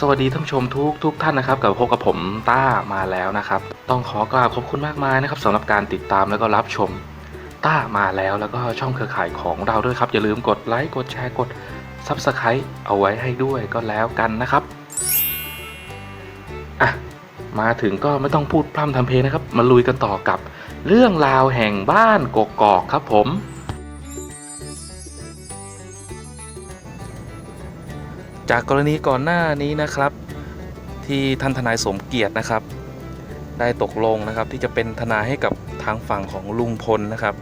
สวัสดีท่านผู้ชมทุกทุกท่านนะครับกับพบกับผมต้ามาแล้วนะครับ ต้องขอกราบขอบคุณมากมายนะครับสำหรับการติดตามแล้วก็รับชมต้ามาแล้วแล้วก็ช่องเครือข่ายของเราด้วยครับ อย่าลืมกดไลค์กดแชร์กด Subscribe เอาไว้ให้ด้วยก็แล้วกันนะครับอะมาถึงก็ไม่ต้องพูดพร่ำทำเพลงนะครับ มาลุยกันต่อกับเรื่องราวแห่งบ้านกกอกครับผม จากกรณีก่อนหน้านี้นะครับ ที่ท่านทนายสมเกียรตินะครับ ได้ตกลงนะครับที่จะเป็นทนายให้กับทางฝั่งของลุงพลนะครับ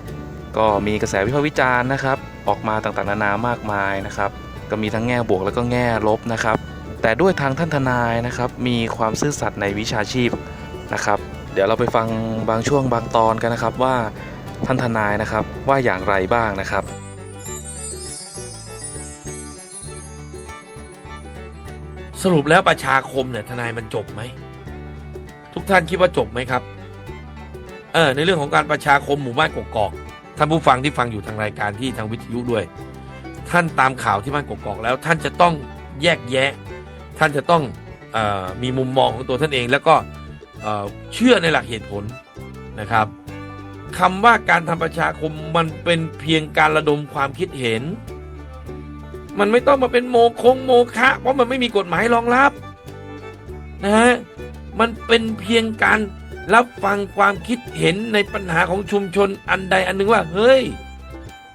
ก็มีกระแสวิพากษ์วิจารณ์นะครับ ออกมาต่างๆนานามากมายนะครับ ก็มีทั้งแง่บวกแล้วก็แง่ลบนะครับ แต่ด้วยทางท่านทนายนะครับ มีความซื่อสัตย์ในวิชาชีพนะครับ เดี๋ยวเราไปฟังบางช่วงบางตอนกันนะครับว่าท่านทนายนะครับว่าอย่างไรบ้างนะครับ สรุปแล้วประชาคมเนี่ยทนายมันจบไหม ทุกท่านคิดว่าจบไหมครับ เออในเรื่องของการประชาคมหมู่บ้านกกอกท่านผู้ฟังที่ฟังอยู่ทางรายการที่ทางวิทยุด้วย ท่านตามข่าวที่บ้านกกอกแล้ว ท่านจะต้องแยกแยะ ท่านจะต้องออมีมุมมองของตัวท่านเอง แล้วก็เเชื่อในหลักเหตุผลนะครับคำว่าการทำประชาคมมันเป็นเพียงการระดมความคิดเห็น มันไม่ต้องมาเป็นโมคงโมคะ เพราะมันไม่มีกฎหมายรองรับนะฮะมันเป็นเพียงการรับฟังความคิดเห็นในปัญหาของชุมชนอันใดอันหนึ่งว่า เฮ้ย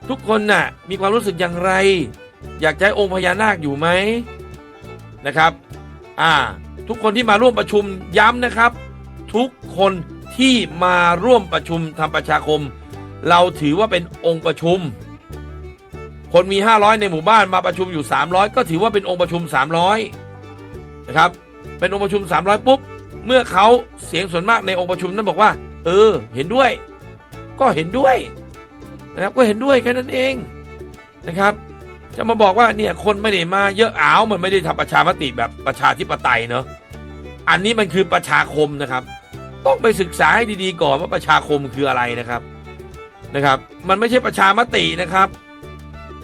ทุกคนน่ะมีความรู้สึกอย่างไร อยากใช้องค์พญานาคอยู่ไหมนะครับอ่าทุกคนที่มาร่วมประชุมย้ำนะครับ ทุกคนที่มาร่วมประชุมทำประชาคม เราถือว่าเป็นองค์ประชุม คนมี 500 ในหมู่บ้านมาประชุมอยู่ 300 ก็ถือว่าเป็นองค์ประชุม 300 นะครับ เป็นองค์ประชุม 300 ปุ๊บ เมื่อเขาเสียงส่วนมากในองค์ประชุมนั้นบอกว่า เออ เห็นด้วย ก็เห็นด้วยนะครับก็เห็นด้วยแค่นั้นเองนะครับ จะมาบอกว่าเนี่ยคนไม่ได้มาเยอะอ้าวมันไม่ได้ทำประชามติแบบประชาธิปไตยเนาะอันนี้มันคือประชาคมนะครับ ต้องไปศึกษาให้ดีๆก่อนว่าประชาคมคืออะไรนะครับนะครับ มันไม่ใช่ประชามตินะครับ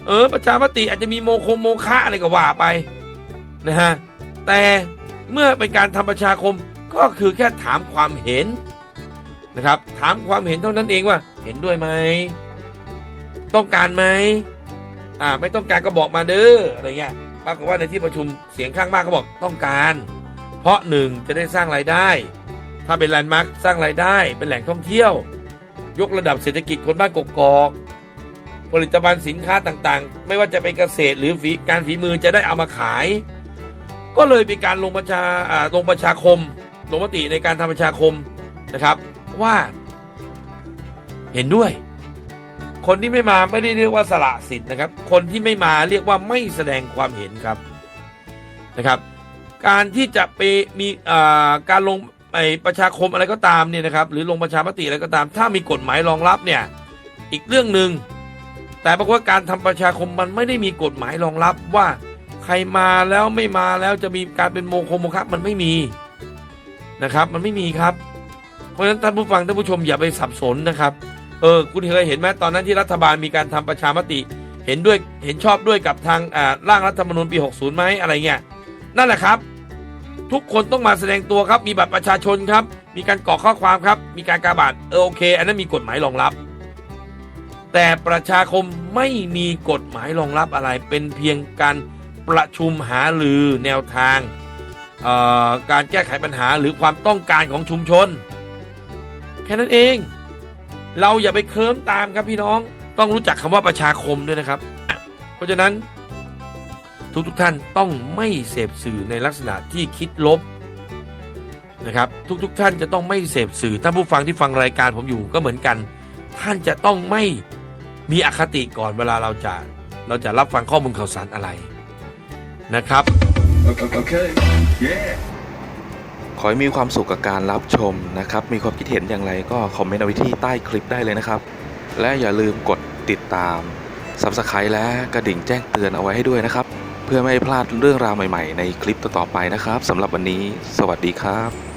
เออ ประชามติอาจจะมีโมคงโมคะอะไรก็ว่าไปนะฮะแต่เมื่อเป็นการทำประชาคมก็คือแค่ถามความเห็นนะครับ ถามความเห็นเท่านั้นเองว่า เห็นด้วยไหมต้องการไหมอ่าไม่ต้องการก็บอกมาเด้ออะไรเงี้ยปรากฏว่าในที่ประชุมเสียงข้างมากก็บอกต้องการ เพราะหนึ่งจะได้สร้างรายได้ ถ้าเป็นแลนด์มาร์คสร้างรายได้เป็นแหล่งท่องเที่ยว ยกระดับเศรษฐกิจคนบ้านกกอก ผลิตภัณฑ์สินค้าต่างๆ ไม่ว่าจะเป็นเกษตรหรือฝีการฝีมือจะได้เอามาขาย ก็เลยเป็นการลงประชาลงประชาคมลงมติในการทำประชาคมนะครับว่าเห็นด้วย คนที่ไม่มาไม่ได้เรียกว่าสละสิทธิ์นะครับ คนที่ไม่มาเรียกว่าไม่แสดงความเห็นครับนะครับ การที่จะไปมีอ่าการลงไปประชาคมอะไรก็ตามเนี่ยนะครับ หรือลงประชามติอะไรก็ตาม ถ้ามีกฎหมายรองรับเนี่ย อีกเรื่องหนึ่ง แต่ปรากฏว่าการทำประชาคมมันไม่ได้มีกฎหมายรองรับว่าใครมาแล้วไม่มาแล้วจะมีการเป็นโมคโมคะมันไม่มีนะครับมันไม่มีครับ เพราะฉะนั้นท่านผู้ฟังท่านผู้ชมอย่าไปสับสนนะครับ เออคุณเคยเห็นไหมตอนนั้นที่รัฐบาลมีการทำประชามติ เห็นด้วยเห็นชอบด้วยกับทางอ่าร่างรัฐธรรมนูญปี 60ไหมอะไรเงี้ยนั่นแหละครับ ทุกคนต้องมาแสดงตัวครับมีบัตรประชาชนครับ มีการกรอกข้อความครับ มีการกาบัตรเออโอเค อันนั้นมีกฎหมายรองรับ แต่ประชาคมไม่มีกฎหมายรองรับอะไรเป็นเพียงการประชุมหารือแนวทางการแก้ไขปัญหาหรือความต้องการของชุมชน แค่นั้นเอง เราอย่าไปเคลิ้มตามครับพี่น้องต้องรู้จักคำว่าประชาคมด้วยนะครับ เพราะฉะนั้น ทุกทุกท่านต้องไม่เสพสื่อในลักษณะที่คิดลบนะครับ ทุกๆทท่านจะต้องไม่เสพสื่อท่านผู้ฟังที่ฟังรายการผมอยู่ก็เหมือนกัน ท่านจะต้องไม่ มีอคติก่อนเวลาเราจะเราจะรับฟังข้อมูลข่าวสารอะไรนะครับ Okay. Yeah. ขอให้มีความสุขกับการรับชมนะครับ มีความคิดเห็นอย่างไรก็คอมเมนต์เอาไว้ที่ใต้คลิปได้เลยนะครับ และอย่าลืมกดติดตาม Subscribe และกระดิ่งแจ้งเตือนเอาไว้ให้ด้วยนะครับ เพื่อไม่ให้พลาดเรื่องราวใหม่ๆ ในคลิปต่อๆไปนะครับสำหรับวันนี้ สวัสดีครับ